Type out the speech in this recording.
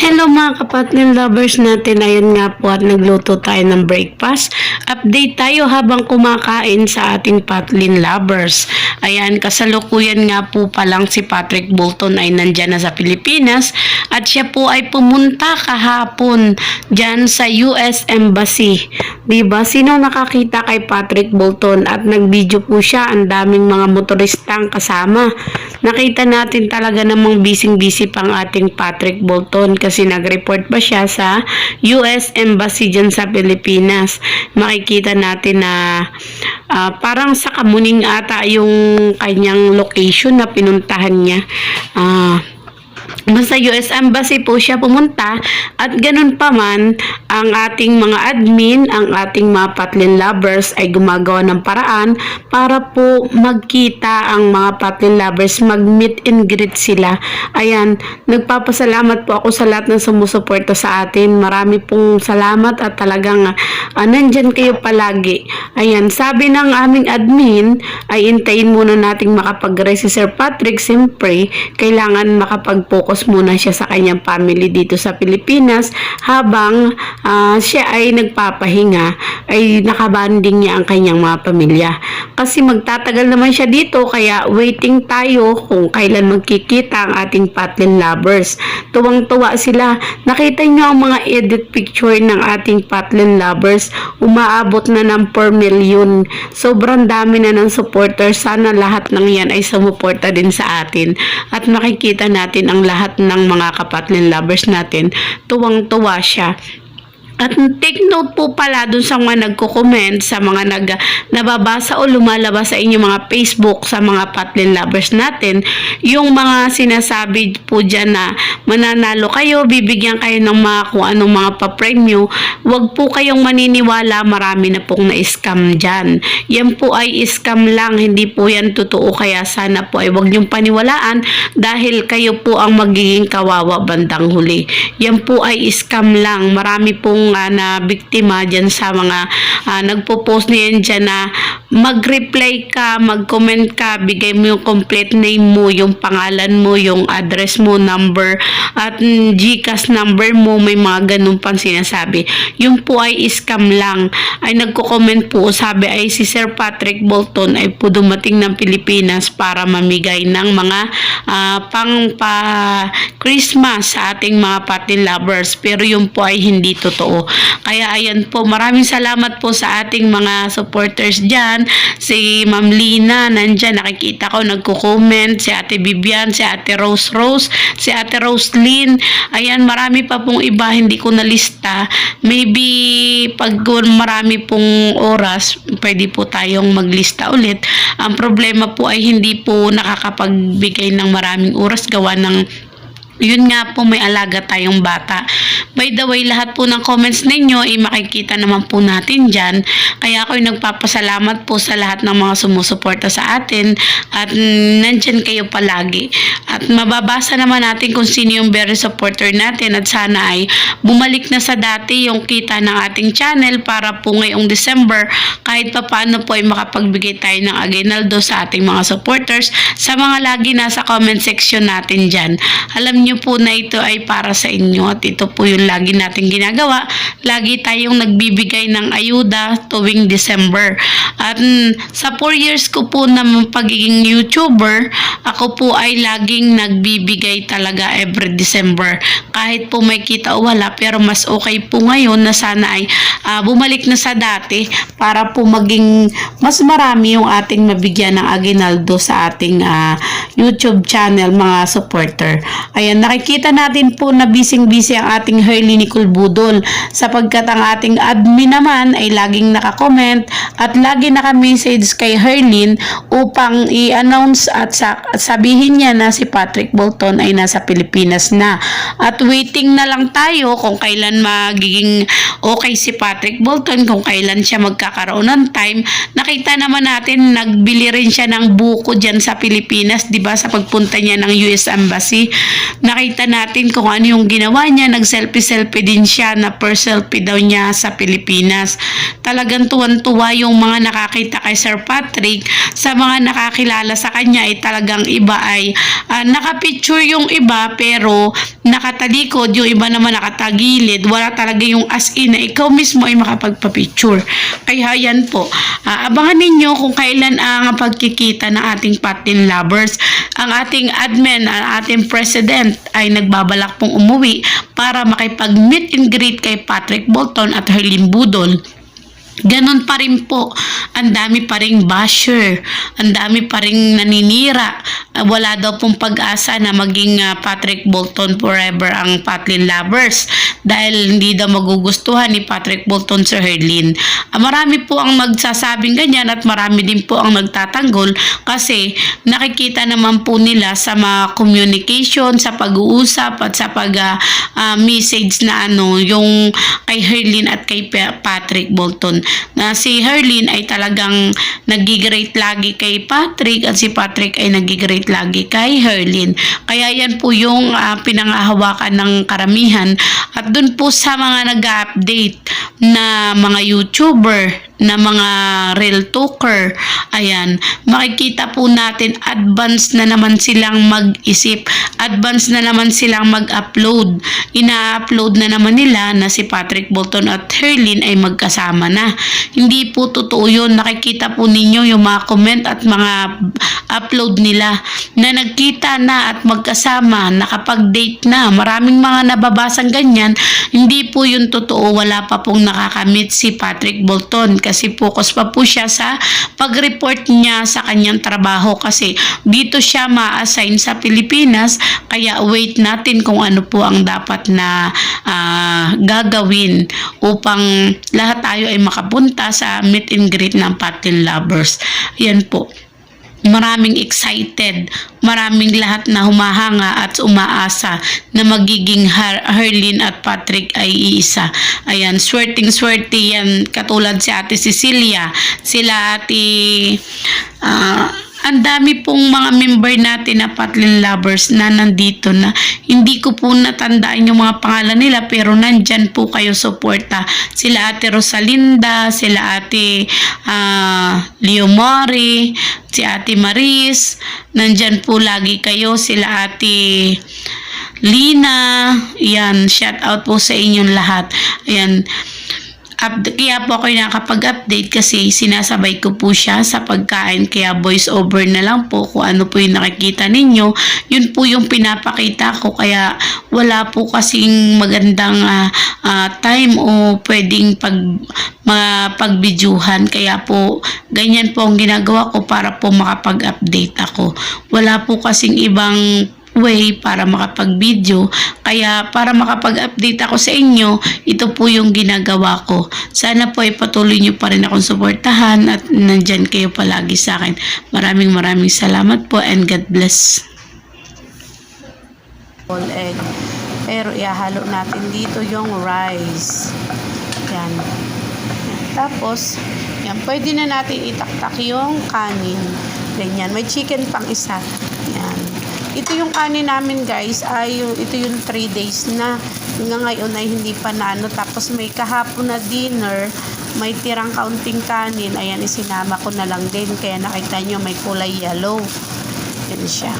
Hello mga kapatid lovers natin. Ayan nga po at nagluto tayo ng breakfast. Update tayo habang kumakain sa ating patlin lovers. Ayan, kasalukuyan nga po palang si Patrick Bolton ay nandyan na sa Pilipinas at siya po ay pumunta kahapon dyan sa US Embassy. Diba? Sino nakakita kay Patrick Bolton at nagvideo po siya ang daming mga motoristang kasama. Nakita natin talaga namang bising-busy pang ating Patrick Bolton kasi nag-report pa siya sa US Embassy dyan sa Pilipinas. Makikita natin na ah, parang sa Kamuning ata yung kanyang location na pinuntahan niya. Ah, Basta US Embassy po siya pumunta at ganun pa man ang ating mga admin, ang ating mga patlin lovers ay gumagawa ng paraan para po magkita ang mga patlin lovers, mag-meet and greet sila. Ayan, nagpapasalamat po ako sa lahat ng sumusuporta sa atin. Marami pong salamat at talagang uh, nandyan kayo palagi. Ayan, sabi ng aming admin ay intayin muna nating makapag-rest si Sir Patrick. Siyempre, kailangan makapag-focus muna siya sa kanyang family dito sa Pilipinas habang ah, siya ay nagpapahinga ay nakabanding niya ang kanyang mga pamilya. Kasi magtatagal naman siya dito kaya waiting tayo kung kailan magkikita ang ating patlin lovers. Tuwang-tuwa sila. Nakita niyo ang mga edit picture ng ating patlin lovers. Umaabot na ng 4 million. Sobrang dami na ng supporters. Sana lahat ng yan ay sumuporta din sa atin. At makikita natin ang lahat ng mga kapatlin lovers natin. Tuwang-tuwa siya. At take note po pala dun sa mga nagko-comment, sa mga nag, nababasa o lumalabas sa inyong mga Facebook, sa mga patlin lovers natin, yung mga sinasabi po dyan na mananalo kayo, bibigyan kayo ng mga kung anong mga pa-premyo, wag po kayong maniniwala, marami na pong na-scam dyan. Yan po ay scam lang, hindi po yan totoo, kaya sana po ay wag niyong paniwalaan dahil kayo po ang magiging kawawa bandang huli. Yan po ay scam lang, marami pong ah, na biktima dyan sa mga ah, nagpo-post niyan dyan na mag-reply ka, mag-comment ka, bigay mo yung complete name mo, yung pangalan mo, yung address mo, number, at GCash number mo, may mga ganun pang sinasabi. Yung po ay scam lang. Ay nagko-comment po, sabi ay si Sir Patrick Bolton ay po dumating ng Pilipinas para mamigay ng mga ah, pang pa Christmas sa ating mga patin lovers. Pero yung po ay hindi totoo. Kaya ayan po, maraming salamat po sa ating mga supporters dyan. Si Ma'am Lina, nandyan, nakikita ko, nagko-comment. Si Ate Bibian, si Ate Rose Rose, si Ate Roslyn. Ayan, marami pa pong iba, hindi ko nalista. Maybe, pag marami pong oras, pwede po tayong maglista ulit. Ang problema po ay hindi po nakakapagbigay ng maraming oras gawa ng yun nga po may alaga tayong bata. By the way, lahat po ng comments ninyo ay makikita naman po natin dyan. Kaya ako'y nagpapasalamat po sa lahat ng mga sumusuporta sa atin at nandyan kayo palagi. At mababasa naman natin kung sino yung very supporter natin at sana ay bumalik na sa dati yung kita ng ating channel para po ngayong December kahit pa paano po ay makapagbigay tayo ng aginaldo sa ating mga supporters sa mga lagi nasa comment section natin dyan. Alam niyo po na ito ay para sa inyo at ito po yung lagi natin ginagawa. Lagi tayong nagbibigay ng ayuda tuwing December. At mm, sa 4 years ko po na pagiging YouTuber, ako po ay laging nagbibigay talaga every December. Kahit po may kita o wala, pero mas okay po ngayon na sana ay ah, bumalik na sa dati para po maging mas marami yung ating mabigyan ng aginaldo sa ating ah, YouTube channel mga supporter. Ayan, nakikita natin po na bising-busy ang ating Hurley Nicole Budol sapagkat ang ating admin naman ay laging nakakomment at lagi naka-message kay Herlin upang i-announce at, sa- at sabihin niya na si Patrick Bolton ay nasa Pilipinas na. At waiting na lang tayo kung kailan magiging okay si Patrick Bolton, kung kailan siya magkakaroon ng time. Nakita naman natin, nagbili rin siya ng buko dyan sa Pilipinas, di ba, sa pagpunta niya ng US Embassy. Nakita natin kung ano yung ginawa niya. Nag-selfie-selfie din siya na per selfie daw niya sa Pilipinas. Talagang tuwan-tuwa yung mga nakakita kay Sir Patrick. Sa mga nakakilala sa kanya ay talagang iba ay ah, nakapicture yung iba pero nakatalikod, yung iba naman nakatagilid. Wala talaga yung as in na ikaw mismo ay makapagpa-picture. Kaya yan po. Ah, abangan ninyo kung kailan ang pagkikita ng ating patin lovers. Ang ating admin, ang ating president ay nagbabalak pong umuwi para makipag-meet and greet kay Patrick Bolton at Herlin Budol. Ganon pa rin po. Ang dami pa rin basher. Ang dami pa rin naninira. Ah, wala daw pong pag-asa na maging ah, Patrick Bolton forever ang Patlin lovers. Dahil hindi daw magugustuhan ni Patrick Bolton Sir Herlin. Ah, marami po ang magsasabing ganyan at marami din po ang nagtatanggol kasi nakikita naman po nila sa mga communication, sa pag-uusap at sa pag-message na ano, yung kay Herlin at kay Pa- Patrick Bolton na si Herlin ay talagang nagigreat lagi kay Patrick at si Patrick ay nagigreat lagi kay Herlin. Kaya yan po yung ah, pinangahawakan ng karamihan at dun po sa mga nag-update na mga YouTuber na mga real talker. Ayan. Makikita po natin advance na naman silang mag-isip. Advance na naman silang mag-upload. Ina-upload na naman nila na si Patrick Bolton at Herlin ay magkasama na. Hindi po totoo yun. Nakikita po ninyo yung mga comment at mga upload nila na nagkita na at magkasama. Nakapag-date na. Maraming mga nababasang ganyan. Hindi po yun totoo. Wala pa pong nakakamit si Patrick Bolton kasi focus pa po siya sa pag-report niya sa kanyang trabaho kasi dito siya ma-assign sa Pilipinas kaya wait natin kung ano po ang dapat na ah, gagawin upang lahat tayo ay makapunta sa meet and greet ng Patin Lovers. Yan po maraming excited, maraming lahat na humahanga at umaasa na magiging Har- Herlin at Patrick ay iisa. Ayan, swerting swerte yan katulad si Ate Cecilia, sila Ate ah, ang dami pong mga member natin na Patlin Lovers na nandito na hindi ko po natandaan yung mga pangalan nila pero nandyan po kayo suporta. Sila Ate Rosalinda, sila Ate ah, Leo Mori, si Ate Maris, nandyan po lagi kayo, sila Ate Lina, yan, shout out po sa inyong lahat. Ayan, up, kaya po ako nakapag-update kasi sinasabay ko po siya sa pagkain. Kaya voice over na lang po kung ano po yung nakikita ninyo. Yun po yung pinapakita ko. Kaya wala po kasing magandang ah, ah, time o pwedeng pag mapagbidyuhan kaya po ganyan po ang ginagawa ko para po makapag-update ako. Wala po kasing ibang way para makapag-video. Kaya para makapag-update ako sa inyo, ito po yung ginagawa ko. Sana po ay patuloy nyo pa rin akong suportahan at nandyan kayo palagi sa akin. Maraming maraming salamat po and God bless. whole egg. Pero ihahalo natin dito yung rice. Yan. Tapos, yan, pwede na natin itaktak yung kanin. Ganyan. May chicken pang isa. Yan. Ito yung kanin namin guys, ay yung, ito yung 3 days na. Hanggang ngayon ay hindi pa na ano. Tapos may kahapon na dinner, may tirang kaunting kanin. Ayan, isinama ko na lang din. Kaya nakita nyo may kulay yellow. Yan siya.